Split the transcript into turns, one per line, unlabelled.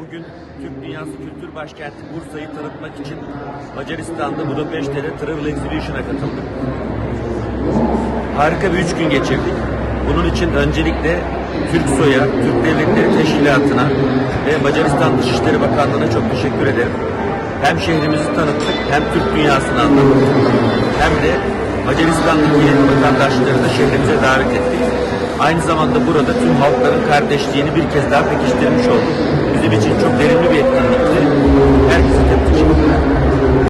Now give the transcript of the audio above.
Bugün Türk Dünyası Kültür Başkenti Bursa'yı tanıtmak için Macaristan'da Budapeşte'de Travel Exhibition'a katıldık. Harika bir üç gün geçirdik. Bunun için öncelikle Türksoy'a, Türk Devletleri Teşkilatı'na ve Macaristan Dışişleri Bakanlığı'na çok teşekkür ederim. Hem şehrimizi tanıttık, hem Türk dünyasını anlattık, hem de Macaristan'daki vatandaşları da şehrimize davet ettik. Aynı zamanda burada tüm halkların kardeşliğini bir kez daha pekiştirmiş olduk. Bizim için çok verimli bir etkinlikti.